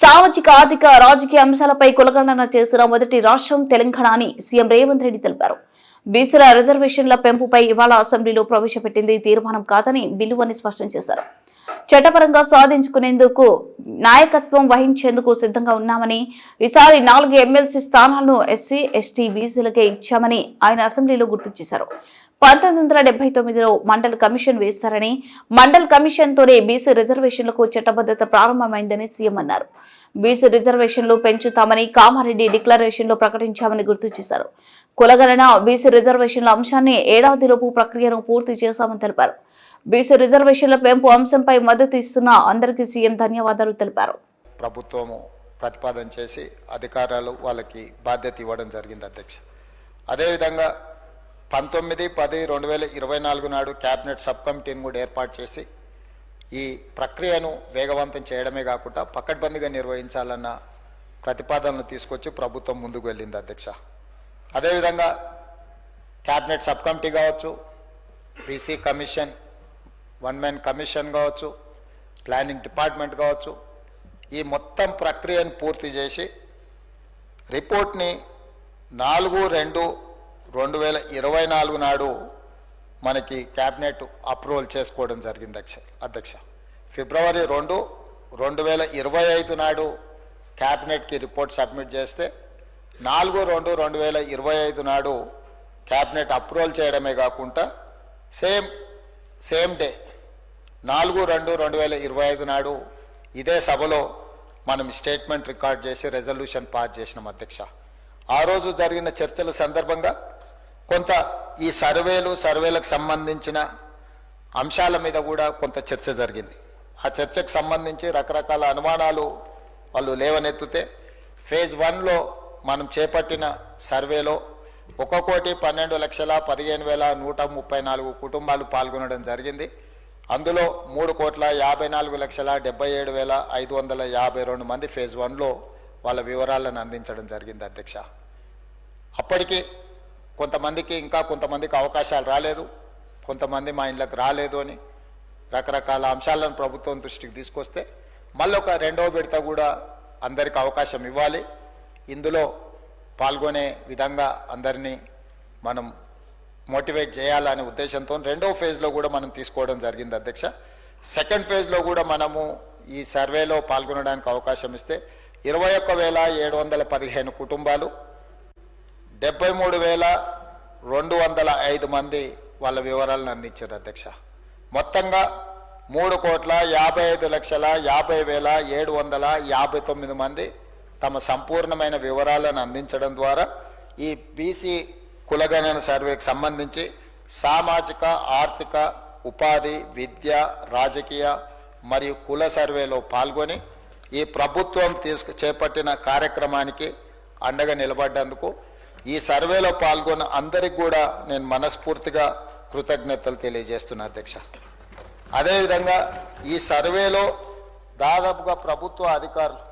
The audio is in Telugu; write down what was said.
సామాజిక ఆర్థిక రాజకీయ అంశాలపై కులగణన చేసిన మొదటి రాష్ట్రం తెలంగాణ అని సీఎం రేవంత్ రెడ్డి తెలిపారు. బీసీల రిజర్వేషన్ల పెంపుపై ఇవాళ అసెంబ్లీలో ప్రవేశపెట్టింది తీర్మానం కాదని బిల్లువని స్పష్టం చేశారు. చట్టపరంగా సాధించుకునేందుకు నాయకత్వం వహించేందుకు సిద్ధంగా ఉన్నామని ఈసారి నాలుగు ఎమ్మెల్సీ స్థానాలను ఎస్సీ ఎస్టీ బీసీలకే ఇచ్చామని ఆయన అసెంబ్లీలో గుర్తు చేశారు. పంతొమ్మిది వందల డెబ్బై తొమ్మిదిలో మండల్ కమిషన్ వేశారని మండల్ కమిషన్తోనే బీసీ రిజర్వేషన్లకు చట్టబద్ధత ప్రారంభమైందని సీఎం అన్నారు. బీసీ రిజర్వేషన్లు పెంచుతామని కామారెడ్డి డిక్లరేషన్లో ప్రకటించామని గుర్తు చేశారు. కులగణన బీసీ రిజర్వేషన్ల అంశాన్ని ఏడాదిలోపు ప్రక్రియను పూర్తి చేశామని తెలిపారు. బీసీ రిజర్వేషన్ల పెంపు అంశంపై మద్దతు ఇస్తున్న అందరికీ సీఎం ధన్యవాదాలు తెలిపారు. ప్రభుత్వము ప్రతిపాదన చేసి అధికారాలు వాళ్ళకి బాధ్యత ఇవ్వడం జరిగింది అధ్యక్ష. అదేవిధంగా పంతొమ్మిది పది రెండు వేల ఇరవై నాలుగు నాడు క్యాబినెట్ సబ్ కమిటీని కూడా ఏర్పాటు చేసి ఈ ప్రక్రియను వేగవంతం చేయడమే కాకుండా పకడ్బందీగా నిర్వహించాలన్న ప్రతిపాదనలు తీసుకొచ్చి ప్రభుత్వం ముందుకు వెళ్ళింది అధ్యక్ష. అదేవిధంగా క్యాబినెట్ సబ్ కమిటీ కావచ్చు BC commission one man commission కావచ్చు ప్లానింగ్ డిపార్ట్మెంట్ కావచ్చు ఈ మొత్తం ప్రక్రియను పూర్తి చేసి రిపోర్ట్ని నాలుగు రెండు రెండు వేల ఇరవై నాలుగు నాడు మనకి క్యాబినెట్ అప్రూవల్ చేసుకోవడం జరిగింది అధ్యక్ష అధ్యక్ష. ఫిబ్రవరి రెండు రెండు వేల ఇరవై ఐదు నాడు క్యాబినెట్కి రిపోర్ట్ సబ్మిట్ చేస్తే నాలుగు రెండు రెండు వేల ఇరవై ఐదు నాడు క్యాబినెట్ అప్రూవల్ చేయడమే కాకుండా సేమ్ సేమ్ డే నాలుగు రెండు రెండు వేల ఇరవై ఐదు నాడు ఇదే సభలో మనం స్టేట్మెంట్ రికార్డ్ చేసి రెజల్యూషన్ పాస్ చేసినాం అధ్యక్ష. ఆ రోజు జరిగిన చర్చల సందర్భంగా కొంత ఈ సర్వేలు సర్వేలకు సంబంధించిన అంశాల మీద కూడా కొంత చర్చ జరిగింది. ఆ చర్చకు సంబంధించి రకరకాల అనుమానాలు వాళ్ళు లేవనెత్తితే ఫేజ్ వన్లో మనం చేపట్టిన సర్వేలో ఒక కోటి పన్నెండు లక్షల పదిహేను వేల నూట ముప్పై నాలుగు కుటుంబాలు పాల్గొనడం జరిగింది. అందులో మూడు కోట్ల యాభై నాలుగు లక్షల డెబ్బై ఏడు వేల ఐదు వందల యాభై రెండు మంది ఫేజ్ వన్లో వాళ్ళ వివరాలను అందించడం జరిగింది అధ్యక్ష. అప్పటికి కొంతమందికి ఇంకా కొంతమందికి అవకాశాలు రాలేదు కొంతమంది మా ఇంట్లోకి రాలేదు అని రకరకాల అంశాలను ప్రభుత్వం దృష్టికి తీసుకొస్తే మళ్ళీ ఒక రెండవ విడత కూడా అందరికి అవకాశం ఇవ్వాలి. ఇందులో పాల్గొనే విధంగా అందరినీ మనం మోటివేట్ చేయాలనే ఉద్దేశంతో రెండవ ఫేజ్లో కూడా మనం తీసుకోవడం జరిగింది అధ్యక్ష. సెకండ్ ఫేజ్లో కూడా మనము ఈ సర్వేలో పాల్గొనడానికి అవకాశం ఇస్తే ఇరవై ఒక్క వేల ఏడు వందల పదిహేను కుటుంబాలు డెబ్బై మూడు వేల రెండు వందల ఐదు మంది వాళ్ళ వివరాలను అందించారు అధ్యక్ష. మొత్తంగా మూడు కోట్ల యాభై ఐదు లక్షల యాభై వేల ఏడు వందల యాభై తొమ్మిది మంది తమ సంపూర్ణమైన వివరాలను అందించడం ద్వారా ఈ బీసీ కులగణన సర్వేకి సంబంధించి సామాజిక ఆర్థిక ఉపాధి విద్య రాజకీయ మరియు కుల సర్వేలో పాల్గొని ఈ ప్రభుత్వం తీసుకు చేపట్టిన కార్యక్రమానికి అండగా నిలబడ్డందుకు ఈ సర్వేలో పాల్గొన్న అందరికి కూడా నేను మనస్ఫూర్తిగా కృతజ్ఞతలు తెలియజేస్తున్నా అధ్యక్ష. అదేవిధంగా ఈ సర్వేలో దాదాపుగా ప్రభుత్వ అధికారులు